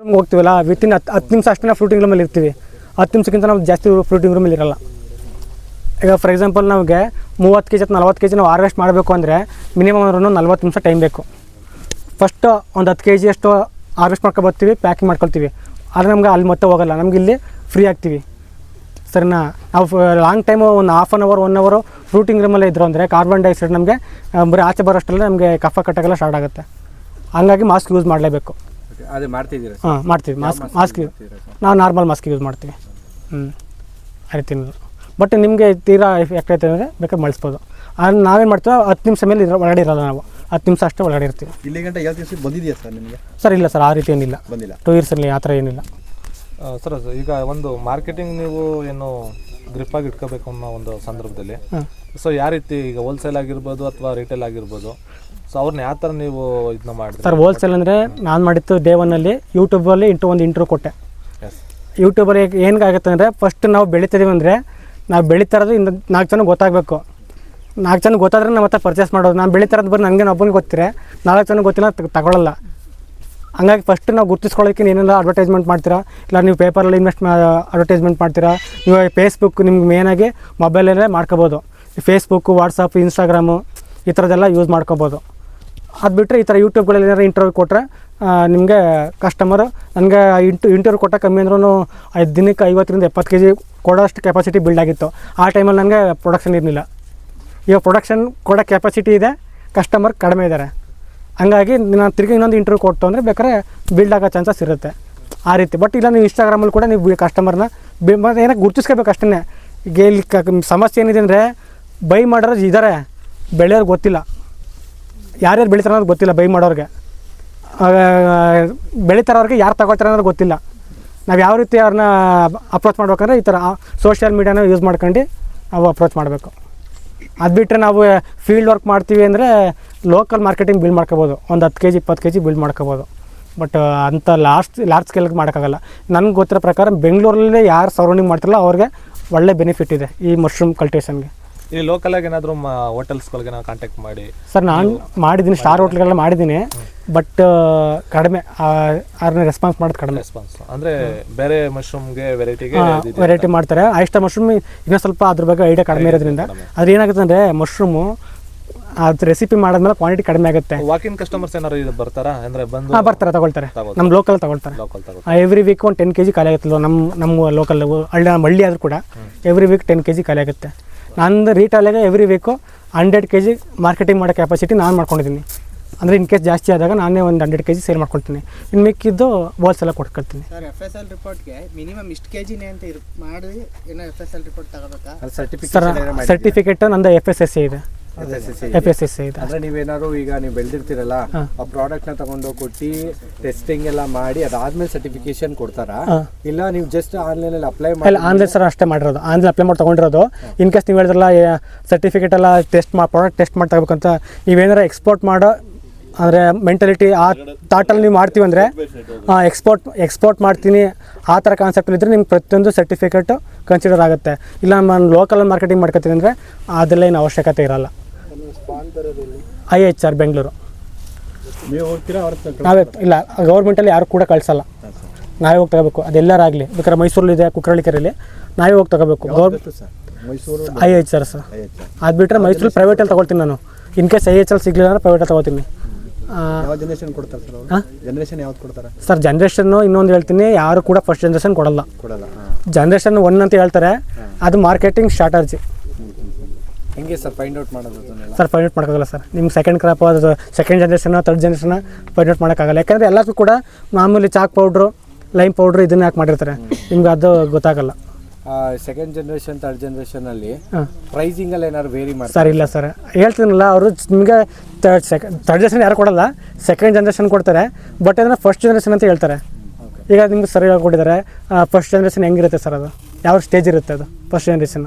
ರೂಮ್ಗೆ ಹೋಗ್ತೀವಲ್ಲ ವಿತಿನ್ ಹತ್ತು ಹತ್ತು ನಿಮಿಷ ಅಷ್ಟೇ ಫ್ರೂಟಿಂಗ್ ರೂಮಲ್ಲಿ ಇರ್ತೀವಿ. ಹತ್ತು ನಿಮಿಷಕ್ಕಿಂತ ನಾವು ಜಾಸ್ತಿ ಫ್ರೂಟಿಂಗ್ ರೂಮಲ್ಲಿ ಇರಲ್ಲ. ಈಗ ಫಾರ್ ಎಕ್ಸಾಂಪಲ್ ನಮಗೆ ಮೂವತ್ತು ಕೆ ಜಿ ನಲ್ವತ್ತು ಕೆ ಜಿ ನಾವು ಹಾರ್ವೆಸ್ಟ್ ಮಾಡಬೇಕು ಅಂದರೆ ಮಿನಿಮಮ್ ಅಂದ್ರೂ ನಲ್ವತ್ತು ನಿಮಿಷ ಟೈಮ್ ಬೇಕು. ಫಸ್ಟ್ ಒಂದು ಹತ್ತು ಕೆ ಜಿ ಅಷ್ಟು ಹಾರ್ವೆಸ್ಟ್ ಮಾಡ್ಕೊಬರ್ತೀವಿ ಪ್ಯಾಕಿಂಗ್ ಮಾಡ್ಕೊಳ್ತೀವಿ. ಆದರೆ ನಮ್ಗೆ ಅಲ್ಲಿ ಮತ್ತೆ ಹೋಗಲ್ಲ, ನಮ್ಗೆ ಇಲ್ಲಿ ಫ್ರೀ ಆಗ್ತೀವಿ. ಸರಿನಾ? ನಾವು ಲಾಂಗ್ ಟೈಮು ಒಂದು ಹಾಫ್ ಆನ್ ಅವರ್ ಒನ್ ಅವರು ಫ್ರೂಟಿಂಗ್ ರೂಮಲ್ಲೇ ಇದ್ರು ಅಂದರೆ ಕಾರ್ಬನ್ ಡೈಆಕ್ಸೈಡ್ ನಮಗೆ ಬರೀ ಆಚೆ ಬರೋಷ್ಟಲ್ಲೇ ನಮಗೆ ಕಫ ಕಟ್ಟಕ್ಕೆಲ್ಲ ಸ್ಟಾರ್ಟ್ ಆಗುತ್ತೆ. ಹಂಗಾಗಿ ಮಾಸ್ಕ್ ಯೂಸ್ ಮಾಡಲೇಬೇಕು. ಅದೇ ಮಾಡ್ತಿದ್ದೀರಾ ಹಾಂ ಮಾಡ್ತೀವಿ. ಮಾಸ್ಕ್ ಮಾಸ್ಕ್ ನಾವು ನಾರ್ಮಲ್ ಮಾಸ್ಕ್ ಯೂಸ್ ಮಾಡ್ತೀವಿ. ಹ್ಞೂ ಆ ರೀತಿ ಬಟ್ ನಿಮಗೆ ತೀರಾ ಎಫೆಕ್ಟ್ ಆಯ್ತು ಅಂದರೆ ಬೇಕಾದ್ರೆ ಮಳಿಸ್ಬೋದು ಆದ್ರೆ ನಾವೇನು ಮಾಡ್ತೀವಿ ಹತ್ತು ನಿಮಿಷ ಮೇಲೆ ಇರೋ ಒಳಗಡೆ ಇರೋಲ್ಲ ನಾವು. ಹತ್ತು ನಿಮಿಷ ಅಷ್ಟೇ ಒಳಗಡೆ ಇರ್ತೀವಿ. ಇಲ್ಲಿ ಗಂಟೆ ಯಾವ ದಿವಸ ಬಂದಿದೆಯಾ ಸರ್ ನಿಮಗೆ? ಸರ್ ಇಲ್ಲ ಸರ್ ಆ ರೀತಿ ಏನಿಲ್ಲ. ಬಂದಿಲ್ಲ. ಟೂ ಇಯರ್ಸಲ್ಲಿ ಆ ಥರ ಏನಿಲ್ಲ. ಸರ್ ಈಗ ಒಂದು ಮಾರ್ಕೆಟಿಂಗ್ ನೀವು ಏನು ಗ್ರಿಪ್ ಆಗಿ ಇಟ್ಕೋಬೇಕು ಅನ್ನೋ ಒಂದು ಸಂದರ್ಭದಲ್ಲಿ. ಸೊ ಯಾವ ರೀತಿ ಈಗ ಹೋಲ್ಸೇಲ್ ಆಗಿರ್ಬೋದು ಅಥವಾ ರಿಟೇಲ್ ಆಗಿರ್ಬೋದು? ಸೊ ಅವ್ರನ್ನ ಯಾವ ಥರ ನೀವು ಇದನ್ನ ಮಾಡಿ ಸರ್ ಹೋಲ್ಸೇಲ್ ಅಂದರೆ ನಾನು ಮಾಡಿದ್ದು ಡೇ ಒನ್ನಲ್ಲಿ ಯೂಟ್ಯೂಬಲ್ಲಿ ಇಂಟು ಒಂದು ಇಂಟ್ರೂ ಕೊಟ್ಟೆ. ಯೂಟ್ಯೂಬಲ್ಲಿ ಏನಾಗುತ್ತೆ ಅಂದರೆ ಫಸ್ಟ್ ನಾವು ಬೆಳಿತಿದ್ದೀವಿ ಅಂದರೆ ನಾವು ಬೆಳೀತಾ ಇರೋದು ಇನ್ನು ನಾಲ್ಕು ಜನ ಗೊತ್ತಾಗಬೇಕು. ನಾಲ್ಕು ಜನ ಗೊತ್ತಾದ್ರೆ ನಾವು ಮತ್ತೆ ಪರ್ಚೇಸ್ ಮಾಡೋದು. ನಾನು ಬೆಳೀತಾ ಇರೋದು ಬರೀ ನನಗೆ ಒಬ್ಬನಿಗೆ ಗೊತ್ತಿರೆ ನಾಲ್ಕು ಜನ ಗೊತ್ತಿಲ್ಲ ತಗೊಳ್ಳಲ್ಲ ಹಂಗಾಗಿ ಫಸ್ಟ್ ನಾವು ಗುರ್ತಿಸ್ಕೊಳ್ಳೋಕ್ಕೆ ಏನೆಲ್ಲ ಅಡ್ವರ್ಟೈಸ್ಮೆಂಟ್ ಮಾಡ್ತೀರಾ? ಇಲ್ಲ ನೀವು ಪೇಪರಲ್ಲಿ ಇನ್ವೆಸ್ಟ್ ಅಡ್ವರ್ಟೈಸ್ಮೆಂಟ್ ಮಾಡ್ತೀರಾ? ನೀವು ಫೇಸ್ಬುಕ್ ನಿಮ್ಗೆ ಮೇನಾಗಿ ಮೊಬೈಲಲ್ಲೇ ಮಾಡ್ಕೋಬೋದು. ಫೇಸ್ಬುಕ್ಕು ವಾಟ್ಸಪ್ ಇನ್ಸ್ಟಾಗ್ರಾಮು ಈ ಥರದ್ದೆಲ್ಲ ಯೂಸ್ ಮಾಡ್ಕೋಬೋದು. ಅದು ಬಿಟ್ಟರೆ ಈ ಥರ ಯೂಟ್ಯೂಬ್ಗಳಲ್ಲಿ ಏನಾರು ಇಂಟರ್ವ್ಯೂ ಕೊಟ್ಟರೆ ನಿಮಗೆ ಕಸ್ಟಮರು ನನಗೆ ಇಂಟು ಇಂಟರ್ವ್ಯೂ ಕೊಟ್ಟ ಕಮ್ಮಿ ಅಂದ್ರೂ ಐದು ದಿನಕ್ಕೆ ಐವತ್ತರಿಂದ ಎಪ್ಪತ್ತು ಕೆ ಜಿ ಕೊಡೋಷ್ಟು ಕೆಪಾಸಿಟಿ ಬಿಲ್ಡ್ ಆಗಿತ್ತು. ಆ ಟೈಮಲ್ಲಿ ನನಗೆ ಪ್ರೊಡಕ್ಷನ್ ಇರಲಿಲ್ಲ. ಇವಾಗ ಪ್ರೊಡಕ್ಷನ್ ಕೊಡೋ ಕೆಪಾಸಿಟಿ ಇದೆ ಕಸ್ಟಮರ್ ಕಡಿಮೆ ಇದ್ದಾರೆ ಹಂಗಾಗಿ ನಾನು ತಿರುಗಿ ಇನ್ನೊಂದು ಇಂಟರ್ವ್ಯೂ ಕೊಟ್ಟು ಅಂದರೆ ಬೇಕಾದ್ರೆ ಬಿಲ್ಡ್ ಆಗೋ ಚಾನ್ಸಸ್ ಇರುತ್ತೆ. ಆ ರೀತಿ. ಬಟ್ ಇಲ್ಲ, ನೀವು ಇನ್ಸ್ಟಾಗ್ರಾಮಲ್ಲಿ ಕೂಡ ನೀವು ಕಸ್ಟಮರ್ನ ಬಿ ಏನಕ್ಕೆ ಗುರುತಿಸ್ಕೋಬೇಕು ಅಷ್ಟೇ ಈಗ ಕ ಸಮಸ್ಯೆ ಏನಿದೆ ಅಂದರೆ ಬೈ ಮಾಡೋರು ಇದ್ದಾರೆ ಬೆಳೆಯೋರು ಗೊತ್ತಿಲ್ಲ. ಯಾರ್ಯಾರು ಬೆಳಿತಾರೆ ಅನ್ನೋದು ಗೊತ್ತಿಲ್ಲ ಬೈ ಮಾಡೋರಿಗೆ. ಬೆಳೀತಾರವ್ರಿಗೆ ಯಾರು ತಗೋತಾರೆ ಅನ್ನೋದು ಗೊತ್ತಿಲ್ಲ. ನಾವು ಯಾವ ರೀತಿ ಅವ್ರನ್ನ ಅಪ್ರೋಚ್ ಮಾಡ್ಬೇಕಂದ್ರೆ ಈ ಥರ ಸೋಷಿಯಲ್ ಮೀಡಿಯಾನ ಯೂಸ್ ಮಾಡ್ಕೊಂಡು ನಾವು ಅಪ್ರೋಚ್ ಮಾಡಬೇಕು. ಅದು ಬಿಟ್ಟರೆ ನಾವು ಫೀಲ್ಡ್ ವರ್ಕ್ ಮಾಡ್ತೀವಿ ಅಂದರೆ ಲೋಕಲ್ ಮಾರ್ಕೆಟಿಂಗ್ ಬಿಲ್ಡ್ ಮಾಡ್ಕೋಬೋದು. ಒಂದು ಹತ್ತು ಕೆ ಜಿ ಇಪ್ಪತ್ತು ಕೆ ಜಿ ಬಿಲ್ಡ್ ಮಾಡ್ಕೋಬೋದು ಬಟ್ ಅಂಥ ಲಾಸ್ಟ್ ಲಾರ್ಜ್ ಸ್ಕೇಲ್ಗೆ ಮಾಡೋಕ್ಕಾಗಲ್ಲ. ನನಗೆ ಗೊತ್ತಿರೋ ಪ್ರಕಾರ ಬೆಂಗಳೂರಲ್ಲೇ ಯಾರು ಸರೌಂಡಿಂಗ್ ಮಾಡ್ತಾರಲ್ಲ ಅವ್ರಿಗೆ ಒಳ್ಳೆ ಬೆನಿಫಿಟ್ ಇದೆ ಈ ಮಶ್ರೂಮ್ ಕಲ್ಟಿವೇಷನ್ಗೆ ಇಲ್ಲಿ ಲೋಕಲ್ ಆಗಿ ಏನಾದರೂ ಹೋಟೆಲ್ಸ್ಗಳಿಗೆ ನಾವು ಕಾಂಟ್ಯಾಕ್ಟ್ ಮಾಡಿ. ಸರ್ ನಾನು ಮಾಡಿದ್ದೀನಿ ಸ್ಟಾರ್ ಹೋಟ್ಲ್ಗೆಲ್ಲ ಮಾಡಿದ್ದೀನಿ ಬಟ್ ಕಡಿಮೆ ಅವ್ರನ್ನ ರೆಸ್ಪಾನ್ಸ್ ಮಾಡೋದು ಕಡಿಮೆ. ರೆಸ್ಪಾನ್ಸ್ ಅಂದ್ರೆ ಬೇರೆ ಮಶ್ರೂಮ್ಗೆ ವೆರೈಟಿಗೆ ವೆರೈಟಿ ಮಾಡ್ತಾರೆ. ಅಷ್ಟ ಮಶ್ರೂಮ್ ಇನ್ನೂ ಸ್ವಲ್ಪ ಅದ್ರ ಬಗ್ಗೆ ಐಡಿಯಾ ಕಡಿಮೆ ಇರೋದ್ರಿಂದ. ಅದ್ರ ಏನಾಗುತ್ತೆ ಅಂದರೆ ಮಶ್ರೂಮು ಅದು ರೆಸಿಪಿ ಮಾಡಿದ್ಮೇಲೆ ಕ್ವಾಂಟಿಟಿ ಕಡಿಮೆ ಆಗುತ್ತೆ. ವಾಕಿನ್ ಕಸ್ಟಮರ್ಸ್ ಏನಾರು ಇದು ಬರ್ತಾರಾ? ಅಂದ್ರೆ ಬಂದು ಹಾಂ ಬರ್ತಾರೆ ತಗೊಳ್ತಾರೆ. ನಮ್ಮ ಲೋಕಲ್ ತಗೊಳ್ತಾರೆ. ಎವ್ರಿ ವೀಕ್ ಒಂದು ಟೆನ್ ಕೆ ಜಿ ಖಾಲಿ ಆಗುತ್ತಲ್ಲ ನಮ್ಮ ನಮ್ಮ ಲೋಕಲ್ ಹಳ್ಳಿ ನಮ್ಮ ಹಳ್ಳಿ ಆದರೂ ಕೂಡ every week ten K G ಖಾಲಿ ಆಗುತ್ತೆ. ನಂದು ರೀಟೇಲಾಗೆ every week hundred K G marketing ಮಾಡೋ ಕೆಪಾಸಿಟಿ ನಾನು ಮಾಡ್ಕೊಂಡಿದ್ದೀನಿ. ಅಂದರೆ ಇನ್ ಕೇಸ್ ಜಾಸ್ತಿ ಆದಾಗ ನಾನೇ ಒಂದು ಹಂಡ್ರೆಡ್ ಕೆ ಜಿ ಸೇಲ್ ಮಾಡ್ಕೊಳ್ತೀನಿ. ಇನ್ನು ಮಿಕ್ಕಿದ್ದು ಹೋಲ್ಸೆಲ್ಲ ಕೊಟ್ಕೊಳ್ತೀನಿ ಸರ್ ಎಫ್ ಎಸ್ ಎಲ್ ರಿಪೋರ್ಟ್ಗೆ ಮಿನಿಮಮ್ ಇಷ್ಟು ಕೆ ಜಿನೇ ಅಂತ ಇರ್ ಮಾಡಿ ಏನೋ ಎಫ್ ಎಸ್ ಎಲ್ ರಿಪೋರ್ಟ್ ತಗೋಬೇಕಾ? ಸರ್ ಸರ್ಟಿಫಿಕೇಟ್ ಸರ್ಟಿಫಿಕೇಟ್ ನಂದು ಎಫ್ ಎಸ್ ಎಸ್ ಸಿ ಇದೆ. ಎಫ್ ಎಸ್ ಎಸ್ ಸಿ ಇದೆ. ಅಂದ್ರೆ ನೀವೇನಾದ್ರು ಈಗ ನೀವು ಬೆಳೆದಿರ್ತೀರಲ್ಲ ಆ ಪ್ರಾಡಕ್ಟ್ನ ತಗೊಂಡು ಕೊಟ್ಟು ಟೆಸ್ಟಿಂಗ್ ಎಲ್ಲ ಮಾಡಿ ಅದಾದ್ಮೇಲೆ ಸರ್ಟಿಫಿಕೇಶನ್ ಕೊಡ್ತಾರಾ? ಇಲ್ಲ ನೀವು ಜಸ್ಟ್ ಆನ್ಲೈನ್ ಅಲ್ಲಿ ಅಪ್ಲೈ ಮಾಡಿ ಆನ್ಲೈನ್ ಸರ್ ಅಷ್ಟೇ ಮಾಡಿರೋದು. ಆನ್ಲೈನ್ ಅಪ್ಲೈ ಮಾಡಿ ತಗೊಂಡಿರೋದು. ಇನ್ ಕೇಸ್ ನೀವು ಹೇಳಿದ್ರಲ್ಲ ಸರ್ಟಿಫಿಕೇಟ್ ಎಲ್ಲ ಟೆಸ್ಟ್ ಮಾಡಿ ಪ್ರಾಡಕ್ಟ್ ಟೆಸ್ಟ್ ಮಾಡಿ ತಗೋಬೇಕಂತ ನೀವೇನಾರ ಎಕ್ಸ್ಪೋರ್ಟ್ ಮಾಡೋ ಅಂದರೆ ಮೆಂಟಲಿಟಿ ಆ ಥಾಟಲ್ಲಿ ನೀವು ಮಾಡ್ತೀವಿ ಅಂದರೆ ಎಕ್ಸ್ಪೋರ್ಟ್ ಎಕ್ಸ್ಪೋರ್ಟ್ ಮಾಡ್ತೀನಿ ಆ ಥರ ಕಾನ್ಸೆಪ್ಟಲ್ಲಿದ್ದರೆ ನಿಮ್ಗೆ ಪ್ರತಿಯೊಂದು ಸರ್ಟಿಫಿಕೇಟು ಕನ್ಸಿಡರ್ ಆಗುತ್ತೆ. ಇಲ್ಲ ನಾನು ಲೋಕಲ್ ಮಾರ್ಕೆಟಿಂಗ್ ಮಾಡ್ಕೊತೀನಿ ಅಂದರೆ ಅದೆಲ್ಲ ಏನು ಅವಶ್ಯಕತೆ ಇರಲ್ಲ. ಐ ಎಚ್ ಆರ್ ಬೆಂಗಳೂರು ನೀವು ಹೋಗ್ತೀರಾ ಅವ್ರ ಹತ್ರ ನಾವೇ ಇಲ್ಲ ಗೌರ್ಮೆಂಟಲ್ಲಿ ಯಾರು ಕೂಡ ಕಳಿಸಲ್ಲ. ನಾವೇ ಹೋಗಿ ತಗೋಬೇಕು. ಅದೆಲ್ಲರಾಗಲಿ ಬೇಕಾದ್ರೆ ಮೈಸೂರಲ್ಲಿದೆ ಕುಕ್ರಳ್ಳಿ ಕೆರೆಯಲ್ಲಿ ನಾವೇ ಹೋಗಿ ತಗೋಬೇಕು. Guar sir? Mysuru I H R sir ಅದು ಬಿಟ್ಟರೆ ಮೈಸೂರು ಪ್ರೈವೇಟಲ್ಲಿ ತಗೊಳ್ತೀನಿ ನಾನು. In case I H L ಸಿಗಲಿಲ್ಲ ಅಂದ್ರೆ ಪ್ರೈವೇಟಲ್ಲಿ ತಗೋತೀನಿ. ಯಾವ ಜನರೇಷನ್ ಕೊಡ್ತಾರೆ ಸರ್ ಹಾ? ಅವರು ಜನರೇಷನ್ ಯಾವ್ದು ಕೊಡ್ತಾರೆ? ಸರ್ ಜನ್ರೇಷನ್ನು ಇನ್ನೊಂದು ಹೇಳ್ತೀನಿ. ಯಾರು ಕೂಡ ಫಸ್ಟ್ ಜನ್ರೇಷನ್ ಕೊಡಲ್ಲ. ಕೊಡಲ್ಲ ಹಾ. ಜನ್ರೇಷನ್ ಒನ್ ಅಂತ ಹೇಳ್ತಾರೆ. ಅದು ಮಾರ್ಕೆಟಿಂಗ್ ಸ್ಟ್ರಾಟರ್ಜಿ ಹೆಂಗೆ ಸರ್ ಫೈಂಡ್ ಔಟ್ ಮಾಡೋದು ಅದನ್ನೆಲ್ಲ? ಸರ್ ಫೈಂಡ್ ಔಟ್ ಮಾಡೋಕ್ಕಾಗಲ್ಲ ಸರ್. ನಿಮ್ಗೆ ಸೆಕೆಂಡ್ ಕ್ರಾಪ್ ಅದು second generation third generation find out ಮಾಡೋಕ್ಕಾಗಲ್ಲ. ಯಾಕಂದರೆ ಎಲ್ಲದಕ್ಕೂ ಕೂಡ ಮಾಮೂಲಿ ಚಾಕ್ ಪೌಡ್ರು ಲೈಮ್ ಪೌಡ್ರು ಇದನ್ನ ಯಾಕೆ ಮಾಡಿರ್ತಾರೆ. ನಿಮ್ಗೆ ಅದು ಗೊತ್ತಾಗಲ್ಲ. ಸೆಕೆಂಡ್ ಜನ್ರೇಷನ್ ತರ್ಡ್ ಜನ್ರೇಷನಲ್ಲಿ ಅಲ್ಲಿ ಪ್ರೈಸಿಂಗ್ ಅಲ್ಲಿ ಏನಾದ್ರು ವೇರಿ ಮಾಡಿ ಸರ್ ಇಲ್ಲ ಸರ್. ಹೇಳ್ತೀನಲ್ಲ ಅವರು ನಿಮಗೆ ತರ್ಡ್ ಸೆಕೆಂಡ್ ತರ್ಡ್ ಜನ್ರೇಷನ್ ಯಾರು ಕೊಡಲ್ಲ ಸೆಕೆಂಡ್ ಜನ್ರೇಷನ್ ಕೊಡ್ತಾರೆ. ಬಟ್ ಅದನ್ನ ಫಸ್ಟ್ ಜನ್ರೇಷನ್ ಅಂತ ಹೇಳ್ತಾರೆ. ಈಗ ನಿಮ್ಗೆ ಸರಿ ಕೊಟ್ಟಿದ್ದಾರೆ ಫಸ್ಟ್ ಜನ್ರೇಷನ್ ಹೆಂಗಿರುತ್ತೆ ಸರ್ ಅದು? ಯಾವ ಸ್ಟೇಜ್ ಇರುತ್ತೆ ಅದು ಫಸ್ಟ್ ಜನ್ರೇಷನ್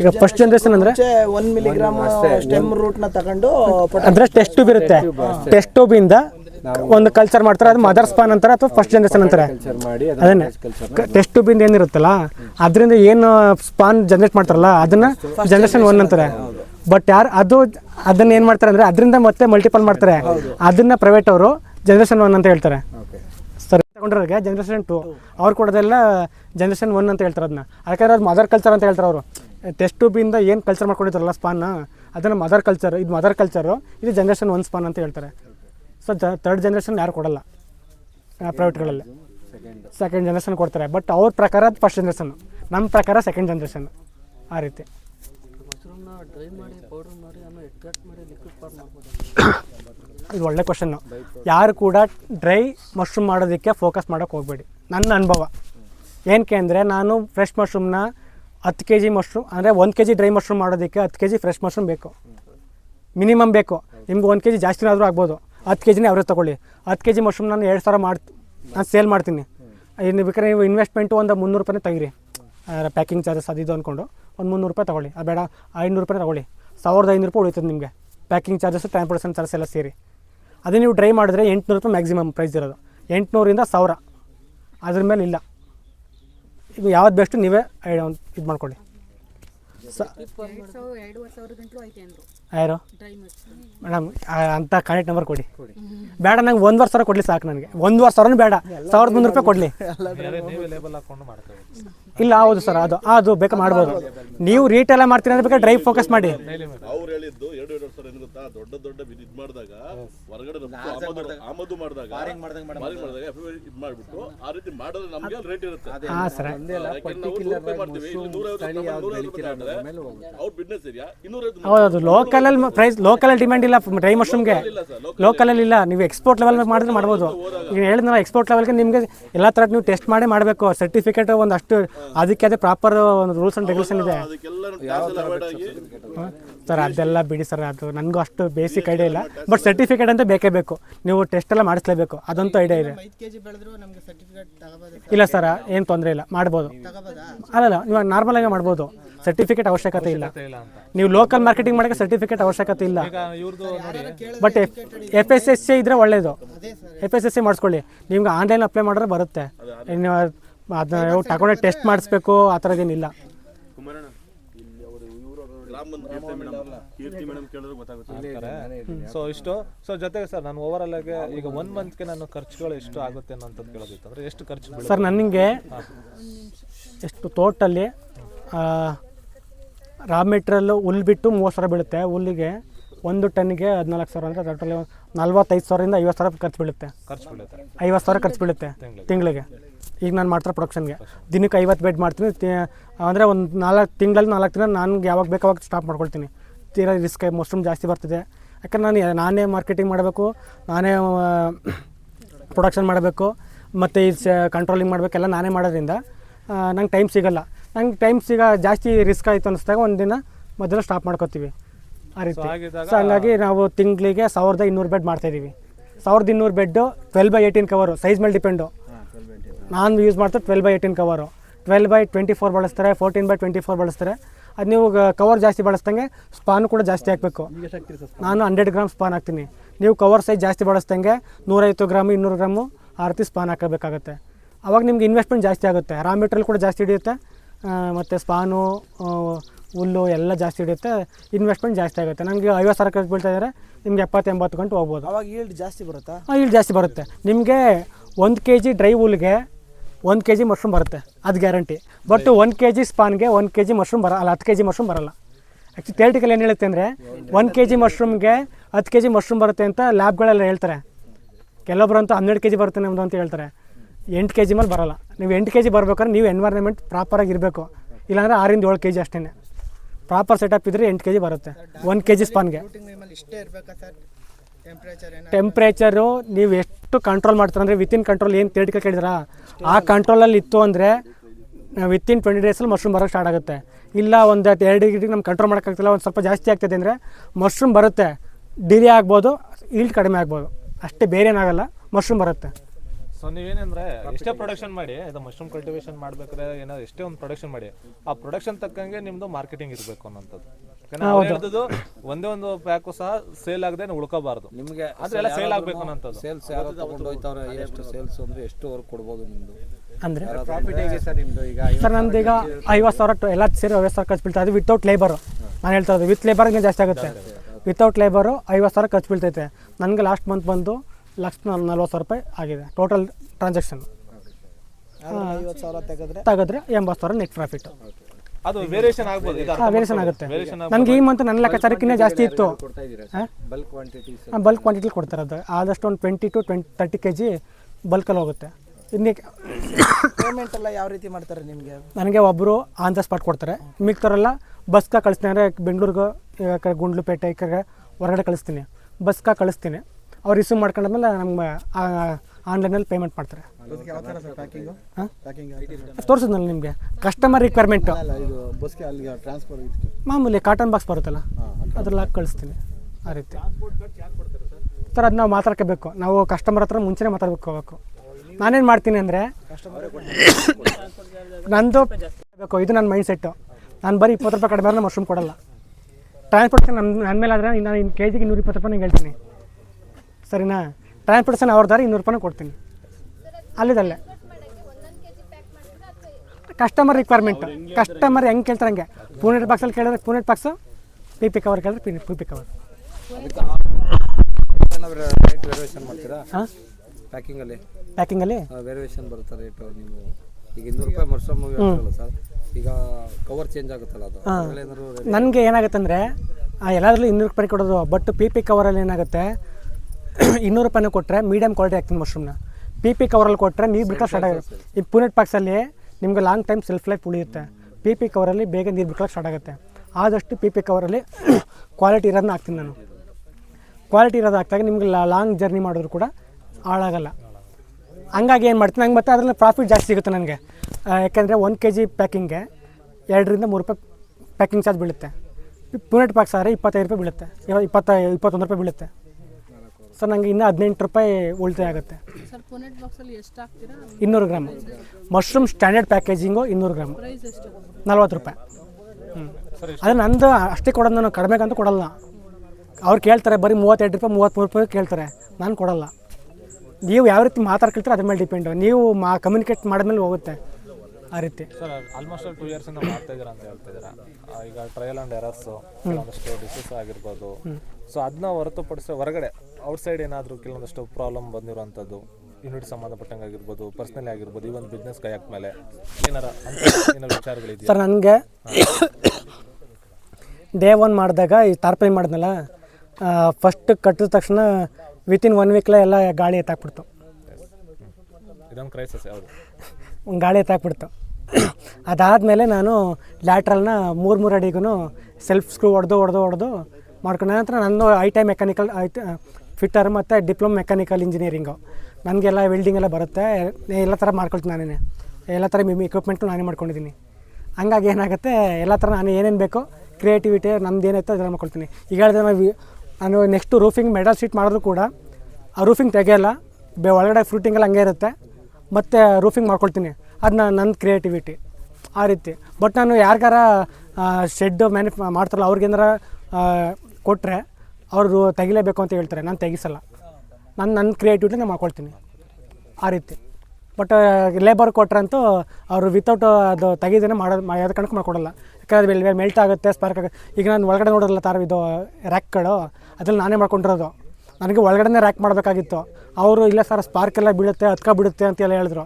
ಈಗ ಫಸ್ಟ್ ಜನರೇಷನ್ ಅಂದ್ರೆ? ಒನ್ ಮಿಲಿಗ್ರಾಮ್ ಸ್ಟೆಮ್ ರೂಟ್ನ ತಗೊಂಡು ಅಂದ್ರೆ ಟೆಸ್ಟ್ ಟ್ಯೂಬ್ ಇರುತ್ತೆ. ಟೆಸ್ಟ್ ಟ್ಯೂಬಿಂದ ಒಂದು ಕಲ್ಚರ್ ಮಾಡ್ತಾರೆ ಅದು ಮದರ್ ಸ್ಪಾನ್ ಅಂತಾರೆ ಅಥವಾ ಫಸ್ಟ್ ಜನರೇಷನ್ ಅಂತಾರೆ. ಅದನ್ನ ಟೆಸ್ಟ್ ಟೆಸ್ಟ್ ಟ್ಯೂಬಿಂದ ಏನಿರುತ್ತಲ್ಲ ಅದರಿಂದ ಏನು ಸ್ಪಾನ್ ಜನರೇಟ್ ಮಾಡ್ತಾರಲ್ಲ ಅದನ್ನ ಜನರೇಷನ್ ಒನ್ ಅಂತಾರೆ. ಬಟ್ ಯಾರು ಅದು ಅದನ್ನ ಏನ್ ಮಾಡ್ತಾರೆ ಅಂದ್ರೆ ಅದರಿಂದ ಮತ್ತೆ ಮಲ್ಟಿಪಲ್ ಮಾಡ್ತಾರೆ. ಅದನ್ನ ಪ್ರೈವೇಟ್ ಅವರು ಜನರೇಷನ್ ಒನ್ ಅಂತ ಹೇಳ್ತಾರೆ. ಓಕೆ ಸರ್ ತಗೊಂಡ್ರಿಗೆ ಜನ್ರೇಷನ್ ಟು ಅವ್ರು ಕೊಡೋದೆಲ್ಲ ಜನರೇಷನ್ ಒನ್ ಅಂತ ಹೇಳ್ತಾರೆ ಅದನ್ನ. ಯಾಕಂದ್ರೆ ಅದು ಮದರ್ ಕಲ್ಚರ್ ಅಂತ ಹೇಳ್ತಾರೆ ಅವರು. ಟೆಸ್ಟ್ ಟ್ಯೂಬಿಂದ ಏನು ಕಲ್ಚರ್ ಮಾಡ್ಕೊಂಡಿದ್ದಾರಲ್ಲ ಸ್ಪಾನ್ನ ಅದನ್ನು ಮದರ್ ಕಲ್ಚರ್ ಇದು ಮದರ್ ಕಲ್ಚರು ಇದು ಜನ್ರೇಷನ್ ಒನ್ ಸ್ಪಾನ್ ಅಂತ ಹೇಳ್ತಾರೆ. ಸೊ ಜ ತರ್ಡ್ ಜನ್ರೇಷನ್ ಯಾರು ಕೊಡಲ್ಲ? ಪ್ರೈವೇಟ್ಗಳಲ್ಲಿ ಸೆಕೆಂಡ್ ಜನ್ರೇಷನ್ ಕೊಡ್ತಾರೆ. ಬಟ್ ಅವ್ರ ಪ್ರಕಾರ ಅದು ಫಸ್ಟ್ ಜನ್ರೇಷನ್ ನಮ್ಮ ಪ್ರಕಾರ ಸೆಕೆಂಡ್ ಜನ್ರೇಷನ್ ಆ ರೀತಿ. ಇದು ಒಳ್ಳೆ ಕ್ವಶನ್ನು ಯಾರು ಕೂಡ ಡ್ರೈ ಮಶ್ರೂಮ್ ಮಾಡೋದಕ್ಕೆ ಫೋಕಸ್ ಮಾಡೋಕ್ಕೆ ಹೋಗಬೇಡಿ. ನನ್ನ ಅನುಭವ. ಏನಕ್ಕೆ ಅಂದರೆ ನಾನು ಫ್ರೆಶ್ ಮಶ್ರೂಮ್ನ ಹತ್ತು ಕೆ ಜಿ ಮಶ್ರೂಮ್, ಅಂದರೆ ಒಂದು ಕೆ ಜಿ ಡ್ರೈ ಮಶ್ರೂಮ್ ಮಾಡೋದಕ್ಕೆ ಹತ್ತು ಕೆ ಜಿ ಫ್ರೆಶ್ ಮಶ್ರೂಮ್ ಬೇಕು. ಮಿನಿಮಮ್ ಬೇಕು. ನಿಮ್ಗೆ ಒಂದು ಕೆ ಜಿ ಜಾಸ್ತಿನಾದರೂ ಆಗ್ಬೋದು. ಹತ್ತು ಕೆ ಜಿನೇ ಅವರೇ ತೊಗೊಳ್ಳಿ. ಹತ್ತು ಕೆ ಜಿ ಮಶ್ರೂಮ್ ನಾನು ಎರಡು ಸಾವಿರ ಮಾಡಿ, ನಾನು ಸೇಲ್ ಮಾಡ್ತೀನಿ. ಇನ್ನು ಬೇಕಾದ್ರೆ ನೀವು ಇನ್ವೆಸ್ಟ್ಮೆಂಟು ಒಂದು ಮುನ್ನೂರು ರೂಪಾಯಿ ತೆಗೀರಿ ಪ್ಯಾಕಿಂಗ್ ಚಾರ್ಜಸ್ ಅದು ಇದು ಅಂದ್ಕೊಂಡು ಒಂದು ಮುನ್ನೂರು ರೂಪಾಯಿ ತೊಗೊಳ್ಳಿ. ಆ, ಬೇಡ, ಐನೂರು ರೂಪಾಯಿ ತೊಗೊಳ್ಳಿ. ಸಾವಿರದ ಐನೂರು ರೂಪಾಯಿ ಉಳಿತದೆ ನಿಮಗೆ. ಪ್ಯಾಕಿಂಗ್ ಚಾರ್ಜಸ್ ಟ್ರಾನ್ಸ್ಪೋರ್ಟೇಷನ್ ಚಾರ್ಜಸ್ ಎಲ್ಲ ಸೇರಿ. ಅದೇ ನೀವು ಡ್ರೈ ಮಾಡಿದ್ರೆ ಎಂಟುನೂರು ರೂಪಾಯಿ ಮ್ಯಾಕ್ಸಿಮಮ್ ಪ್ರೈಸ್ ಇರೋದು. ಎಂಟುನೂರಿಂದ ಸಾವಿರ. ಅದ್ರ ಮೇಲೆ ಇಲ್ಲ. ಈಗ ಯಾವ್ದು ಬೆಸ್ಟ್ ನೀವೇ ಇದು ಮಾಡ್ಕೊಳ್ಳಿ. ಯಾರು? ಮೇಡಮ್ ಅಂತ ಕಾಂಟ್ಯಾಕ್ಟ್ ನಂಬರ್ ಕೊಡಿ. ಬೇಡ ನಂಗೆ ಒಂದುವರೆ ಸಾವಿರ ಕೊಡ್ಲಿ ಸಾಕು ನನಗೆ. ಒಂದುವರೆ ಸಾವಿರನೂ ಬೇಡ. ಸಾವಿರದ ಮುನ್ನೂರು ರೂಪಾಯಿ ಕೊಡಲಿ. ಇಲ್ಲ ಹೌದು ಸರ್ ಅದು ಅದು ಬೇಕಾ ಮಾಡ್ಬೋದು. ನೀವು ರೀಟ್ ಎಲ್ಲ ಮಾಡ್ತೀರಿ ಅಂದ್ರೆ ಬೇಕಾದ್ರೆ ಡ್ರೈವ್ ಫೋಕಸ್ ಮಾಡಿ ಅವ್ರು ಹೇಳಿದ್ದು ಎರಡು ಎರಡು ಸಾವಿರ ಏನು ಗೊತ್ತಾ? ದೊಡ್ಡ ದೊಡ್ಡ ಇದು ಮಾಡಿದಾಗ ಹೊರಗಡೆ ಆಮದು ಮಾಡಿದಾಗ ಮಾಡಿದಾಗ ಎಫ್ ಇದು ಮಾಡ್ಬಿಟ್ಟು ಆ ರೀತಿ ಮಾಡಿದ್ರೆ ನಮಗೆ ರೇಟ್ ಇರುತ್ತೆ. ಹಾಂ ಸರ್. ಮಾಡ್ತೀವಿ. ಅವ್ರ ಬಿಸ್ನೆಸ್ ಏರಿಯಾ ಇನ್ನೂರೈವತ್ತು ಹೌದು ಲೋಕಲಲ್ಲಿ ಪ್ರೈಸ್ ಲೋಕಲಲ್ಲಿ ಡಿಮ್ಯಾಂಡ್ ಇಲ್ಲ ಡ್ರೈ ಮಶ್ರೂಮ್ಗೆ ಲೋಕಲಲ್ಲಿ ಇಲ್ಲ. ನೀವು ಎಕ್ಸ್ಪೋರ್ಟ್ ಲೆವೆಲ್ ಮಾಡಿದ್ರೆ ಮಾಡ್ಬೋದು. ಈಗ ಹೇಳಿದ್ನಲ್ಲ ಎಕ್ಸ್ಪೋರ್ಟ್ ಲೆವೆಲ್ಗೆ ನಿಮಗೆ ಎಲ್ಲ ಥರ ನೀವು ಟೆಸ್ಟ್ ಮಾಡಿ ಮಾಡಬೇಕು. ಸರ್ಟಿಫಿಕೇಟ್ ಒಂದಷ್ಟು ಅದಕ್ಕೆ ಅದೇ ಪ್ರಾಪರ್ ಒಂದು ರೂಲ್ಸ್ ಆ್ಯಂಡ್ ರೆಗ್ಯುಲೇಷನ್ ಇದೆ. ಸರ್ ಅದೆಲ್ಲ ಬಿಡಿ ಸರ್ ಅದು ನನಗೂ ಅಷ್ಟು ಬೇಸಿಕ್ ಐಡಿಯಾ ಇಲ್ಲ. ಬಟ್ ಸರ್ಟಿಫಿಕೇಟ್ ಅಂತ ಬೇಕೇ ಬೇಕು. ನೀವು ಟೆಸ್ಟ್ ಎಲ್ಲ ಮಾಡಿಸ್ಲೇಬೇಕು. ಅದಂತೂ ಐಡಿಯಾ ಇದೆ. ಇಲ್ಲ ಸರ್ ಏನು ತೊಂದರೆ ಇಲ್ಲ. ಮಾಡ್ಬೋದು. ತಗೋಬೋದಾ? ಅಲ್ಲಲ್ಲ ನೀವು ನಾರ್ಮಲ್ ಆಗಿ ಮಾಡ್ಬೋದು. ಸರ್ಟಿಫಿಕೇಟ್ ಅವಶ್ಯಕತೆ ಇಲ್ಲ. ಇಲ್ಲ ಅಂತ. ನೀವು ಲೋಕಲ್ ಮಾರ್ಕೆಟಿಂಗ್ ಮಾಡೋಕ್ಕೆ ಸರ್ಟಿಫಿಕೇಟ್ ಅವಶ್ಯಕತೆ ಇಲ್ಲ. ಈಗ ಇವ್ರದ್ದು ನೋಡಿ. But F S S C ಇದ್ರೆ ಒಳ್ಳೇದು. ಎಫ್ ಎಸ್ ಎಸ್ ಸಿ ಮಾಡಿಸ್ಕೊಳ್ಳಿ. ನಿಮ್ಗೆ ಆನ್ಲೈನ್ ಅಪ್ಲೈ ಮಾಡಿದ್ರೆ ಬರುತ್ತೆ. ಇನ್ನು ಅದನ್ನ ತಗೊಂಡು ಟೆಸ್ಟ್ ಮಾಡಿಸ್ಬೇಕು ಆ ಥರದ್ದೇನಿಲ್ಲ ರಾಮನ್ ಕೀರ್ತಿ ಮೇಡಮ್. ಕೀರ್ತಿ ಮೇಡಮ್ ಕೇಳಿದ್ರೆ ಗೊತ್ತಾಗುತ್ತೆ. ಸೊ ಇಷ್ಟು ಸೊ ಜೊತೆಗೆ ಸರ್ ನಾನು ಓವರ್ ಆಲ್ ಆಗಿ ಈಗ ಒನ್ ಮಂತ್ಗೆ ನಾನು ಖರ್ಚುಗಳು ಎಷ್ಟು ಆಗುತ್ತೆ ಅನ್ನೋಂಥದ್ದು ಕೇಳೋದಿತ್ತು. ಅಂದ್ರೆ ಎಷ್ಟು ಖರ್ಚು ಸರ್ ನನಗೆ ಎಷ್ಟು ತೋಟಲ್ಲಿ ರಾ ಮೆಟ್ರಿಯಲ್ಲು ಹುಲ್ ಬಿಟ್ಟು ಮೂವತ್ತು ಸಾವಿರ ಬೀಳುತ್ತೆ. ಹುಲ್ಲಿಗೆ ಒಂದು ಟನ್ಗೆ ಹದಿನಾಲ್ಕು ಸಾವಿರ ಅಂದರೆ ಟೋಟಲಿ ನಲ್ವತ್ತೈದು ಸಾವಿರದಿಂದ ಐವತ್ತು ಸಾವಿರ ಖರ್ಚು ಬೀಳುತ್ತೆ. ಖರ್ಚು ಬೀಳುತ್ತೆ. ಐವತ್ತು ಸಾವಿರ ಖರ್ಚು ಬೀಳುತ್ತೆ ತಿಂಗಳಿಗೆ. ಈಗ ನಾನು ಮಾಡ್ತಾರೆ ಪ್ರೊಡಕ್ಷನ್ಗೆ ದಿನಕ್ಕೆ ಐವತ್ತು ಬೆಡ್ ಮಾಡ್ತೀನಿ ಅಂದರೆ ಒಂದು ನಾಲ್ಕು ತಿಂಗಳಲ್ಲಿ ನಾಲ್ಕು ದಿನ ನನಗೆ ಯಾವಾಗ ಬೇಕು ಅವಾಗ ಸ್ಟಾಪ್ ಮಾಡ್ಕೊಳ್ತೀನಿ. ತೀರಾ ರಿಸ್ಕ್ ಮಶ್ರೂಮ್ ಜಾಸ್ತಿ ಬರ್ತಿದೆ. ಯಾಕಂದ್ರೆ ನಾನು ನಾನೇ ಮಾರ್ಕೆಟಿಂಗ್ ಮಾಡಬೇಕು ನಾನೇ ಪ್ರೊಡಕ್ಷನ್ ಮಾಡಬೇಕು ಮತ್ತು ಈ ಕಂಟ್ರೋಲಿಂಗ್ ಮಾಡಬೇಕೆಲ್ಲ ನಾನೇ ಮಾಡೋದ್ರಿಂದ ನಂಗೆ ಟೈಮ್ ಸಿಗೋಲ್ಲ. ನಂಗೆ ಟೈಮ್ ಸಿಗ ಜಾಸ್ತಿ ರಿಸ್ಕ್ ಆಯಿತು ಅನ್ನಿಸ್ದಾಗ ಒಂದು ದಿನ ಮೊದಲು ಸ್ಟಾಪ್ ಮಾಡ್ಕೋತೀವಿ. ಆ ರೀತಿ. ಸೊ ಹಂಗಾಗಿ ನಾವು ತಿಂಗಳಿಗೆ ಸಾವಿರದ ಇನ್ನೂರು ಬೆಡ್ ಮಾಡ್ತಾಯಿದ್ದೀವಿ ಸಾವಿರದ ಇನ್ನೂರು bed twelve by eighteen cover size ಮೇಲೆ ಡಿಪೆಂಡು ನಾನು ಯೂಸ್ ಮಾಡ್ತಾರೆ twelve by eighteen cover twelve by twenty four ಬಳಸ್ತಾರೆ ಫೋರ್ಟೀನ್ ಬೈ ಟ್ವೆಂಟಿ ಫೋರ್ ಬಳಸ್ತಾರೆ. ಅದು ನೀವು ಕವರ್ ಜಾಸ್ತಿ ಬಳಸ್ದಂಗೆ ಸ್ಪಾನ್ ಕೂಡ ಜಾಸ್ತಿ ಹಾಕಬೇಕು. ನಾನು ಹಂಡ್ರೆಡ್ ಗ್ರಾಮ್ ಸ್ಪಾನ್ ಹಾಕ್ತೀನಿ. ನೀವು ಕವರ್ ಸೈಜ್ ಜಾಸ್ತಿ ಬಳಸ್ದಂಗೆ ನೂರೈವತ್ತು ಗ್ರಾಮು ಇನ್ನೂರು ಗ್ರಾಮು ಆ ರೀತಿ ಸ್ಪಾನ್ ಹಾಕಬೇಕಾಗುತ್ತೆ. ಅವಾಗ ನಿಮ್ಗೆ ಇನ್ವೆಸ್ಟ್ಮೆಂಟ್ ಜಾಸ್ತಿ ಆಗುತ್ತೆ. ರಾ ಮೆಟೀರಿಯಲ್ ಕೂಡ ಜಾಸ್ತಿ ಹಿಡಿಯುತ್ತೆ. ಮತ್ತು ಸ್ಪಾನು ಹುಲ್ಲು ಎಲ್ಲ ಜಾಸ್ತಿ ಹಿಡಿಯುತ್ತೆ. ಇನ್ವೆಸ್ಟ್ಮೆಂಟ್ ಜಾಸ್ತಿ ಆಗುತ್ತೆ. ನಮಗೆ ಐವತ್ತು ಸಾವಿರ ಖರ್ಚು ಬೀಳ್ತಾ ಇದ್ದಾರೆ. ನಿಮ್ಗೆ ಎಪ್ಪತ್ತು ಎಂಬತ್ತು ಗಂಟೆ ಹೋಗ್ಬೋದು. ಅವಾಗ ಈಲ್ಡ್ ಜಾಸ್ತಿ ಬರುತ್ತಾ? ಈಲ್ಡ್ ಜಾಸ್ತಿ ಬರುತ್ತೆ. ನಿಮಗೆ ಒಂದು ಕೆ ಜಿ ಡ್ರೈ ಹುಲ್ಗೆ ಒಂದು ಕೆ ಜಿ ಮಶ್ರೂಮ್ ಬರುತ್ತೆ. ಅದು ಗ್ಯಾರಂಟಿ ಬಟ್ ಒಂದು ಕೆ ಜಿ ಸ್ಪಾನ್ಗೆ ಒಂದು ಕೆ ಜಿ ಮಶ್ರೂಮ್ ಬರ ಅಲ್ಲ ಹತ್ತು ಕೆ ಜಿ ಮಶ್ರೂಮ್ ಬರಲ್ಲ. ಆ್ಯಕ್ಚುಲಿ ಥಿಯೇಟಿಕಲ್ ಏನು ಹೇಳುತ್ತೆ ಅಂದರೆ ಒಂದು ಕೆ ಜಿ ಮಶ್ರೂಮ್ಗೆ ಹತ್ತು ಕೆ ಜಿ ಮಶ್ರೂಮ್ ಬರುತ್ತೆ ಅಂತ ಲ್ಯಾಬ್ಗಳೆಲ್ಲ ಹೇಳ್ತಾರೆ. ಕೆಲವೊಬ್ರು ಅಂತೂ ಹನ್ನೆರಡು ಕೆ ಜಿ ಬರುತ್ತೆ ನಮ್ಮದು ಅಂತ ಹೇಳ್ತಾರೆ. ಎಂಟು ಕೆ ಜಿ ಮೇಲೆ ಬರೋಲ್ಲ. ನೀವು ಎಂಟು ಕೆ ಜಿ ಬರ್ಬೇಕಾದ್ರೆ ನೀವು ಎನ್ವೈರ್ಮೆಂಟ್ ಪ್ರಾಪರಾಗಿ ಇರಬೇಕು. ಇಲ್ಲಾಂದರೆ ಆರಿಂದ ಏಳು ಕೆ ಜಿ ಅಷ್ಟೇ ಪ್ರಾಪರ್ ಸೆಟಪ್ ಇದ್ದರೆ ಎಂಟು ಕೆ ಜಿ ಬರುತ್ತೆ. ಒಂದು ಕೆ ಜಿ ಸ್ಪಾನ್ಗೆ ಟೆಂಪ್ರೇಚರ್ ನೀವು ಎಷ್ಟು ಕಂಟ್ರೋಲ್ ಮಾಡ್ತೀರ ಅಂದರೆ ವಿತಿನ್ ಕಂಟ್ರೋಲ್ ಏನು ತೇಟಿಕೆ ಕೇಳಿದ್ರ ಆ ಕಂಟ್ರೋಲಲ್ಲಿ ಇತ್ತು ಅಂದರೆ ವಿತಿನ್ ಟ್ವೆಂಟಿ ಡೇಸಲ್ಲಿ ಮಶ್ರೂಮ್ ಬರೋಕ್ಕೆ ಸ್ಟಾರ್ಟ್ ಆಗುತ್ತೆ. ಇಲ್ಲ ಒಂದು ಎರಡು ಡಿಗ್ರಿಗೆ ನಮ್ಗೆ ಕಂಟ್ರೋಲ್ ಮಾಡೋಕ್ಕಾಗ್ತಿಲ್ಲ ಒಂದು ಸ್ವಲ್ಪ ಜಾಸ್ತಿ ಆಗ್ತದೆ ಅಂದರೆ ಮಶ್ರೂಮ್ ಬರುತ್ತೆ. ಡಿಲೇ ಆಗ್ಬೋದು ಈಲ್ಡ್ ಕಡಿಮೆ ಆಗ್ಬೋದು. ಅಷ್ಟೇ ಬೇರೆ ಏನಾಗಲ್ಲ ಮಶ್ರೂಮ್ ಬರುತ್ತೆ. ಸೊ ನೀವೇನಂದ್ರೆ ಎಷ್ಟೇ ಪ್ರೊಡಕ್ಷನ್ ಮಾಡಿ ಇದು ಮಶ್ರೂಮ್ ಕಲ್ಟಿವೇಶನ್ ಮಾಡ್ಬೇಕಾದ್ರೆ ಏನಾದ್ರು ಎಷ್ಟೇ ಒಂದು ಪ್ರೊಡಕ್ಷನ್ ಮಾಡಿ ಆ ಪ್ರೊಡಕ್ಷನ್ ತಕ್ಕಂಗೆ ನಿಮ್ಮದು ಮಾರ್ಕೆಟಿಂಗ್ ಇರಬೇಕು ಅನ್ನೋಂಥದ್ದು. ಹೇಳ್ದದ್ದು ಒಂದೇ ಒಂದು ಪ್ಯಾಕು ಸಹ ಸೇಲ್ ಆಗದೆ ಉಳ್ಕೋಬಾರ್ದು. ನಿಮಗೆ ಆದ್ರೆ ಎಲ್ಲ ಸೇಲ್ ಆಗ್ಬೇಕು ಅನ್ನೋಂಥದ್ದು. ಸೇಲ್ಸ್ ಯಾರು ತಗೊಂಡು ಹೋಯ್ತವ್ರೆ ಎಷ್ಟು ಸೇಲ್ಸ್ ಅಂದ್ರೆ ಎಷ್ಟು ವರ್ಕ್ ಕೊಡ್ಬೋದು ನಿಮ್ದು? ಅಂದರೆ ಪ್ರಾಫಿಟ್ ಹೇಗೆ ಸರ್ ನಿಮ್ದು ಈಗ ಸರ್ ನಂದು ಈಗ ಐವತ್ತು ಸಾವಿರ ಟು ಎಲ್ಲ ಸೇರಿ ಐವತ್ತು ಸಾವಿರ ಖರ್ಚು ಬೀಳ್ತಾ ಅದು ವಿತೌಟ್ ಲೇಬರ್ ನಾನು ಹೇಳ್ತಾ ಇರೋದು ವಿತ್ ಲೇಬರ್ಗೆ ಜಾಸ್ತಿ ಆಗುತ್ತೆ. ವಿತೌಟ್ ಲೇಬರು ಐವತ್ತು ಸಾವಿರ ಖರ್ಚು ಬೀಳ್ತೈತೆ. ನನಗೆ ಲಾಸ್ಟ್ ಮಂತ್ ಬಂದು ಲಕ್ಷ ನಲ್ವತ್ತು ಸಾವಿರ ರೂಪಾಯಿ ಆಗಿದೆ ಟೋಟಲ್ ಟ್ರಾನ್ಸಾಕ್ಷನ್ ಐವತ್ತು ಸಾವಿರ ತೆಗೆದ್ರೆ? ತೆಗೆದ್ರೆ ಎಂಬತ್ತು ಸಾವಿರ ನೆಟ್ ಪ್ರಾಫಿಟ್ ಅದು ವೇರಿಯೇಷನ್ ಆಗ್ಬೋದು ಇದು ವೇರಿಯೇಷನ್ ಆಗುತ್ತೆ. ನನಗೆ ಈ ಮಂತ್ ನನ್ನ ಲೆಕ್ಕಾಚಾರಕ್ಕಿಂತ ಜಾಸ್ತಿ ಇತ್ತು. ಬಲ್ಕ್ ಕ್ವಾಂಟಿಟಿ ಬಲ್ಕ್ ಕ್ವಾಂಟಿಟಿ ಕೊಡ್ತಾರೆ ಅದು. ಆದಷ್ಟು ಒಂದು twenty two twenty thirty K G ಬಲ್ಕಲ್ಲಿ ಹೋಗುತ್ತೆ. ಪೇಮೆಂಟ್ ಎಲ್ಲ ಯಾವ ರೀತಿ ಮಾಡ್ತಾರೆ ನಿಮಗೆ? ನನಗೆ ಒಬ್ಬರು ಆನ್ ದ ಸ್ಪಾಟ್ ಕೊಡ್ತಾರೆ. ಮಿಕ್ತವರೆಲ್ಲ ಬಸ್ಗೆ ಕಳಿಸ್ತೀನಿ. ಅಂದರೆ ಬೆಂಗಳೂರಿಗೆ ಈ ಕಡೆ ಗುಂಡ್ಲುಪೇಟೆ ಈ ಕಡೆ ಹೊರಗಡೆ ಕಳಿಸ್ತೀನಿ. ಬಸ್ಗೆ ಕಳಿಸ್ತೀನಿ. ಅವ್ರು ರಿಸೀವ್ ಮಾಡ್ಕೊಂಡ್ಮೇಲೆ ನಮ್ಗೆ ಆನ್ಲೈನಲ್ಲಿ ಪೇಮೆಂಟ್ ಮಾಡ್ತಾರೆ. ಯಾವ ಥರ ಸರ್ ಪ್ಯಾಕಿಂಗು ಹಾಂ? ಪ್ಯಾಕಿಂಗ್ ತೋರಿಸಿದ್ನಲ್ಲ ನಿಮಗೆ? ಕಸ್ಟಮರ್ ರಿಕ್ವೈರ್ಮೆಂಟು ಅಲ್ಲ ಇದು ಬಸ್ಗೆ ಅಲ್ಲಿಗೆ ಟ್ರಾನ್ಸ್ಫರ್ ಇದಕ್ಕೆ ಮಾಮೂಲಿ ಕಾಟನ್ ಬಾಕ್ಸ್ ಬರುತ್ತಲ್ಲ? ಅದ್ರಲ್ಲಿ ಹಾಕಿ ಕಳಿಸ್ತೀನಿ. ಆ ರೀತಿ. ಸರ್? ಅದು ನಾವು ಮಾತಾಡ್ಕೋಬೇಕು. ನಾವು ಕಸ್ಟಮರ್ ಹತ್ರ ಮುಂಚೆನೇ ಮಾತಾಡ್ಬೇಕು ನಾನೇನು ಮಾಡ್ತೀನಿ ಅಂದರೆ ನಂದು ಬೇಕು ಇದು ನನ್ನ ಮೈಂಡ್ ಸೆಟ್ಟು ನಾನು ಬರೀ ಇಪ್ಪತ್ತು ರೂಪಾಯಿ ಕಡಿಮೆ ಆದರೆ ಮಶ್ರೂಮ್ ಕೊಡಲ್ಲ. ಟ್ರಾನ್ಸ್ಪೋರ್ಟೇಷನ್ ನನ್ನ ನನ್ನ ಮೇಲೆ ಆದರೆ ನಾನು ಇನ್ನು ಕೆ ಜಿಗೆ ಇನ್ನೂರು ಇಪ್ಪತ್ತು ರೂಪಾಯಿ ನಿಂಗೆ ಹೇಳ್ತೀನಿ. ಸರಿನಾ? ಟ್ರಾನ್ಸ್ಪೋರ್ಟೇಷನ್ ಅವ್ರದಾರೆ ಇನ್ನೂರು ರೂಪಾಯಿ ಕೊಡ್ತೀನಿ. ಅಲ್ಲಿದಲ್ಲೇ. ಕಸ್ಟಮರ್ ರಿಕ್ವೈರ್ಮೆಂಟ್ ಕಸ್ಟಮರ್ ಹೆಂಗೆ ಕೇಳ್ತಾರೆ ಹಂಗೆ ಪೂನೆಟ್ ಬಾಕ್ಸಲ್ಲಿ ಕೇಳಿದ್ರೆ punnet box P P cover ಕೇಳಿದ್ರೆ ಪಿ ಪಿ ಪಿ ಕವರ್ ಪ್ಯಾಕಿಂಗಲ್ಲಿ ಪ್ಯಾಕಿಂಗಲ್ಲಿ ವೇರಿಯೇಷನ್ ಬರುತ್ತೆ ರೇಟ್ ನೀವು ಈಗ ಇನ್ನೂರು ರೂಪಾಯಿ ಮರ್ಸೋ ಮೂವಿ ಸರ್ ಈಗ ಕವರ್ ಚೇಂಜ್ ಆಗುತ್ತಲ್ಲ ಅದು? ನನಗೆ ಏನಾಗುತ್ತೆ ಅಂದರೆ ಎಲ್ಲದರಲ್ಲೂ ಇನ್ನೂರು ರೂಪಾಯಿ ಕೊಡೋದು ಬಟ್ ಪಿ ಪಿ ಕವರಲ್ಲಿ ಏನಾಗುತ್ತೆ ಇನ್ನೂರು ರೂಪಾಯಿನ ಕೊಟ್ಟರೆ ಮೀಡಿಯಮ್ ಕ್ವಾಲಿಟಿ ಹಾಕ್ತೀನಿ ಮಶ್ರೂಮ್ನ ಪಿ ಪಿ ಕವರಲ್ಲಿ ಕೊಟ್ಟರೆ ನೀರು ಬಿಡ್ಕೊಳ್ಳೋ ಸ್ಟಾರ್ಟ್ ಆಗುತ್ತೆ. ಈ ಪೂನೆಟ್ ಪಾಕ್ಸಲ್ಲಿ ನಿಮ್ಗೆ ಲಾಂಗ್ ಟೈಮ್ ಸೆಲ್ಫ್ ಲೈಫ್ ಉಳಿಯುತ್ತೆ. ಪಿ ಪಿ ಕವರಲ್ಲಿ ಬೇಗ ನೀರು ಬಿಡ್ಕೊಳ್ಳೋಕೆ ಸ್ಟಾರ್ಟ್ ಆಗುತ್ತೆ. ಆದಷ್ಟು ಪಿ ಪಿ ಕವರಲ್ಲಿ ಕ್ವಾಲಿಟಿ ಇರೋದನ್ನ ಹಾಕ್ತೀನಿ ನಾನು. ಕ್ವಾಲಿಟಿ ಇರೋದು ಹಾಕ್ತಾಗ ನಿಮ್ಗೆ ಲಾಂಗ್ ಜರ್ನಿ ಮಾಡಿದ್ರು ಕೂಡ ಹಾಳಾಗಲ್ಲ. ಹಂಗಾಗಿ ಏನು ಮಾಡ್ತೀನಿ ಹಂಗೆ ಮತ್ತೆ ಅದರಲ್ಲಿ ಪ್ರಾಫಿಟ್ ಜಾಸ್ತಿ ಸಿಗುತ್ತೆ ನನಗೆ. ಯಾಕೆಂದರೆ ಒಂದು ಕೆ ಜಿ ಪ್ಯಾಕಿಂಗ್ಗೆ ಎರಡರಿಂದ ಮೂರು ರೂಪಾಯಿ ಪ್ಯಾಕಿಂಗ್ ಚಾರ್ಜ್ ಬೀಳುತ್ತೆ. ಪೂನೆಟ್ ಪ್ಯಾಕ್ಸ್ ಆದರೆ ಇಪ್ಪತ್ತೈದು ರೂಪಾಯಿ ಬೀಳುತ್ತೆ. ಇವಾಗ ಇಪ್ಪತ್ತ ಇಪ್ಪತ್ತೊಂದು ರೂಪಾಯಿ ಬೀಳುತ್ತೆ. ಸರ್ ನನಗೆ ಇನ್ನೂ ಹದಿನೆಂಟು ರೂಪಾಯಿ ಉಳಿತಾಯ ಆಗುತ್ತೆ. ಸರ್ ಪುನೆಟ್ ಬಾಕ್ಸಲ್ಲಿ ಎಷ್ಟು ಹಾಕ್ತೀರಾ? ಇನ್ನೂರು ಗ್ರಾಮ್. ಮಶ್ರೂಮ್ ಸ್ಟ್ಯಾಂಡರ್ಡ್ ಪ್ಯಾಕೇಜಿಂಗು ಇನ್ನೂರು ಗ್ರಾಮ್. ಪ್ರೈಸ್ ಎಷ್ಟು ನಲ್ವತ್ತು ರೂಪಾಯಿ. ಹ್ಞೂ ಅದು ನಂದು ಅಷ್ಟೇ ಕೊಡೋದು ನಾನು ಕಡಿಮೆಗಂತೂ ಕೊಡಲ್ಲ. ಅವ್ರು ಕೇಳ್ತಾರೆ ಬರೀ ಮೂವತ್ತೆರಡು ರೂಪಾಯಿ ಮೂವತ್ತ್ಮೂರು ರೂಪಾಯಿ ಕೇಳ್ತಾರೆ. ನಾನು ಕೊಡಲ್ಲ. ನೀವು ಯಾವ ರೀತಿ ಮಾತಾಡ್ಕೊಳ್ತಾರೆ ಅದ್ರ ಮೇಲೆ ಡಿಪೆಂಡು ನೀವು ಮಾ ಕಮ್ಯುನಿಕೇಟ್ ಮಾಡಿದ್ಮೇಲೆ ಹೋಗುತ್ತೆ. ಆ ರೀತಿ. ಸರ್ ಆಲ್ಮೋಸ್ಟ್ ಟೂ ಇಯರ್ಸ್ ಇಂದ ಮಾಡ್ತಾ ಇದ್ದೀರಾ ಅಂತ ಹೇಳ್ತಿದ್ದೀರಾ ಆ, ಈಗ ಟ್ರಯಲ್ ಅಂಡ್ ಎರರ್ಸ್ ಕೆಲವೊಂದಷ್ಟು ಡಿಸೀಸ್ ಆಗಿರ್ಬೋದು. ಸೊ ಅದನ್ನ ಹೊರತುಪಡಿಸಿ ಹೊರಗಡೆ ಔಟ್ ಸೈಡ್ ಏನಾದರೂ ಕೆಲವೊಂದಷ್ಟು ಪ್ರಾಬ್ಲಮ್ ಬಂದಿರುವಂಥದ್ದು ಯೂನಿಟ್ ಸಂಬಂಧಪಟ್ಟಂಗೆ ಆಗಿರ್ಬೋದು ಪರ್ಸ್ನಲಿ ಆಗಿರ್ಬೋದು ಈ ಒಂದು ಬಿಸ್ನೆಸ್ ಕೈ ಮೇಲೆ ಏನಾರ ಅಂತ ಏನಾರ ವಿಚಾರಗಳಿದೆಯಾ? ಸರ್ ನನಗೆ ಡೇ ಒನ್ ಮಾಡಿದಾಗ ಈ ತಾರ್ಪೈ ಮಾಡಿದ್ನಲ್ಲ ಫಸ್ಟ್ ಕಟ್ಟಿದ ತಕ್ಷಣ ವಿತಿನ್ ಒನ್ ವೀಕ್ಲೇ ಎಲ್ಲ ಗಾಳಿ ಎತ್ತಾಕ್ಬಿಡ್ತು. ಇದೊಂದು ಕ್ರೈಸಸ್ ಯಾವುದು? ಗಾಳಿ ಎತ್ತಾಕ್ಬಿಡ್ತು ಅದಾದಮೇಲೆ ನಾನು ಲ್ಯಾಟ್ರಲ್ನ ಮೂರು ಮೂರು ಅಡಿಗೂ ಸೆಲ್ಫ್ ಸ್ಕ್ರೂ ಹೊಡೆದು ಹೊಡೆದು ಹೊಡೆದು ಮಾಡ್ಕೊಂಡ. ನಂತರ ನಂದು ಐ ಟೈ ಮೆಕ್ಯಾನಿಕಲ್ ಫಿಟ್ಟರ್ ಮತ್ತು ಡಿಪ್ಲೊಮ್ ಮೆಕ್ಯಾನಿಕಲ್ ಇಂಜಿನಿಯರಿಂಗು ನನಗೆಲ್ಲ ವೆಲ್ಡಿಂಗ್ ಎಲ್ಲ ಬರುತ್ತೆ. ಎಲ್ಲ ಥರ ಮಾಡ್ಕೊಳ್ತೀನಿ ನಾನೇ ಎಲ್ಲ ಥರ ಇಕ್ವಿಪ್ಮೆಂಟು ನಾನೇ ಮಾಡ್ಕೊಂಡಿದ್ದೀನಿ. ಹಂಗಾಗಿ ಏನಾಗುತ್ತೆ, ಎಲ್ಲ ಥರ ನಾನು ಏನೇನು ಬೇಕೋ ಕ್ರಿಯೇಟಿವಿಟಿ ನಮ್ದು ಏನೈತೆ ಅದನ್ನು ಮಾಡ್ಕೊಳ್ತೀನಿ. ಈಗ ಹೇಳಿದ್ರೆ ನಾವು ನಾನು ನೆಕ್ಸ್ಟು ರೂಫಿಂಗ್ ಮೆಡಲ್ ಶೀಟ್ ಮಾಡಿದ್ರು ಕೂಡ, ಆ ರೂಫಿಂಗ್ ತೆಗೆಯಲ್ಲ, ಬೆ ಒಳಗಡೆ ಫ್ರೂಟಿಂಗೆಲ್ಲ ಹಂಗೆ ಇರುತ್ತೆ. ಮತ್ತು ರೂಫಿಂಗ್ ಮಾಡ್ಕೊಳ್ತೀನಿ. ಅದನ್ನ ನನ್ನ ಕ್ರಿಯೇಟಿವಿಟಿ ಆ ರೀತಿ. ಬಟ್ ನಾನು ಯಾರಿಗಾರ ಶೆಡ್ ಮ್ಯಾನಿಫ್ ಮಾಡ್ತಾರಲ್ಲ, ಅವ್ರಿಗೇನಾರ ಕೊಟ್ಟರೆ ಅವರು ತೆಗಿಲೇಬೇಕು ಅಂತ ಹೇಳ್ತಾರೆ. ನಾನು ತೆಗಿಸಲ್ಲ. ನಾನು ನನ್ನ ಕ್ರಿಯೇಟಿವಿಟಿ ನಾನು ಮಾಡ್ಕೊಳ್ತೀನಿ. ಆ ರೀತಿ. ಬಟ್ ಲೇಬರ್ ಕೊಟ್ರಂತೂ ಅವರು ವಿತೌಟ್ ಅದು ತೆಗಿದೇನೆ ಮಾಡೋದು ಯಾವುದೇ ಕಣಕ್ಕೆ ಮಾಡ್ಕೊಡಲ್ಲ. ಯಾಕಂದರೆ ಮೆಲ್ಟ್ ಆಗುತ್ತೆ ಸ್ಪಾರ್ಕ್ ಆಗುತ್ತೆ. ಈಗ ನಾನು ಒಳಗಡೆ ನೋಡೋಲ್ಲ ತಾರ ಇದು ರ್ಯಾಕ್ಗಳು ಅದ್ರಲ್ಲಿ ನಾನೇ ಮಾಡ್ಕೊಂಡಿರೋದು. ನನಗೆ ಒಳಗಡೆನೇ ರ್ಯಾಕ್ ಮಾಡಬೇಕಾಗಿತ್ತು. ಅವರು ಇಲ್ಲ ಸರ್ ಸ್ಪಾರ್ಕ್ ಎಲ್ಲ ಬೀಳುತ್ತೆ ಹತ್ಕ ಬಿಡುತ್ತೆ ಅಂತೆಲ್ಲ ಹೇಳಿದ್ರು.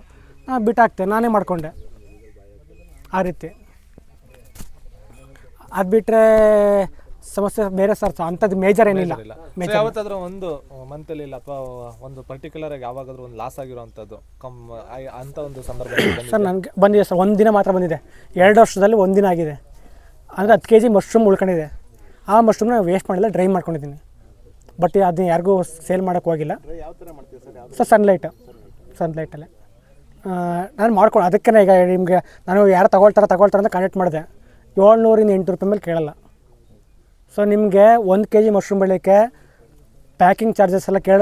ನಾನು ಬಿಟ್ಟಾಕ್ತೆ ನಾನೇ ಮಾಡಿಕೊಂಡೆ. ಆ ರೀತಿ. ಅದು ಬಿಟ್ಟರೆ ಸಮಸ್ಯೆ ಬೇರೆ ಸರ್ ಅಂಥದ್ದು ಮೇಜರ್ ಏನಿಲ್ಲ. ಇಲ್ಲ. ಮೇಜರ್ ಯಾವತ್ತಾದ್ರೂ ಒಂದು ಮಂತಲ್ಲಿ ಇಲ್ಲ ಅಥವಾ ಒಂದು ಪರ್ಟಿಕ್ಯುಲರ್ ಆಗಿ ಯಾವಾಗಾದ್ರೂ ಒಂದು ಲಾಸ್ ಆಗಿರುವಂಥದ್ದು ಕಮ್ ಅಂತ ಒಂದು ಸಂದರ್ಭ ಸರ್ ನನಗೆ ಬಂದಿದೆ ಸರ್ ಒಂದು ದಿನ ಮಾತ್ರ ಬಂದಿದೆ. ಎರಡು ವರ್ಷದಲ್ಲಿ ಒಂದು ದಿನ ಆಗಿದೆ. ಅಂದರೆ ಹತ್ತು ಕೆ ಜಿ ಮಶ್ರೂಮ್ ಉಳ್ಕೊಂಡಿದೆ. ಆ ಮಶ್ರೂಮ್ನ ವೇಸ್ಟ್ ಮಾಡಿಲ್ಲ ಡ್ರೈ ಮಾಡ್ಕೊಂಡಿದ್ದೀನಿ. ಬಟ್ ಅದನ್ನ ಯಾರಿಗೂ ಸೇಲ್ ಮಾಡೋಕ್ಕೆ ಹೋಗಿಲ್ಲ. ಸರ್? ಸನ್ಲೈಟ್ ಸನ್ಲೈಟಲ್ಲೇ ನಾನು ಮಾಡ್ಕೊಂಡು ಅದಕ್ಕೆ ಈಗ ನಿಮಗೆ ನಾನು ಯಾರು ತಗೊಳ್ತಾರೆ ತಗೊಳ್ತಾರೆ ಅಂತ ಕಾಂಟ್ಯಾಕ್ಟ್ ಮಾಡಿದೆ. ಏಳ್ನೂರಿಂದ ಎಂಟು ರೂಪಾಯಿ ಮೇಲೆ ಕೇಳಲ್ಲ. ಸೊ ನಿಮಗೆ ಒಂದು ಕೆ ಜಿ ಮಶ್ರೂಮ್ ಬೆಳೆಯೋಕ್ಕೆ ಪ್ಯಾಕಿಂಗ್ ಚಾರ್ಜಸ್ ಎಲ್ಲ ಕೇಳ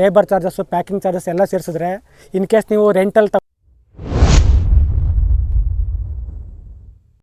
ಲೇಬರ್ ಚಾರ್ಜಸ್ಸು ಪ್ಯಾಕಿಂಗ್ ಚಾರ್ಜಸ್ ಎಲ್ಲ ಸೇರಿಸಿದ್ರೆ ಇನ್ ಕೇಸ್ ನೀವು ರೆಂಟಲ್ಲಿ ತ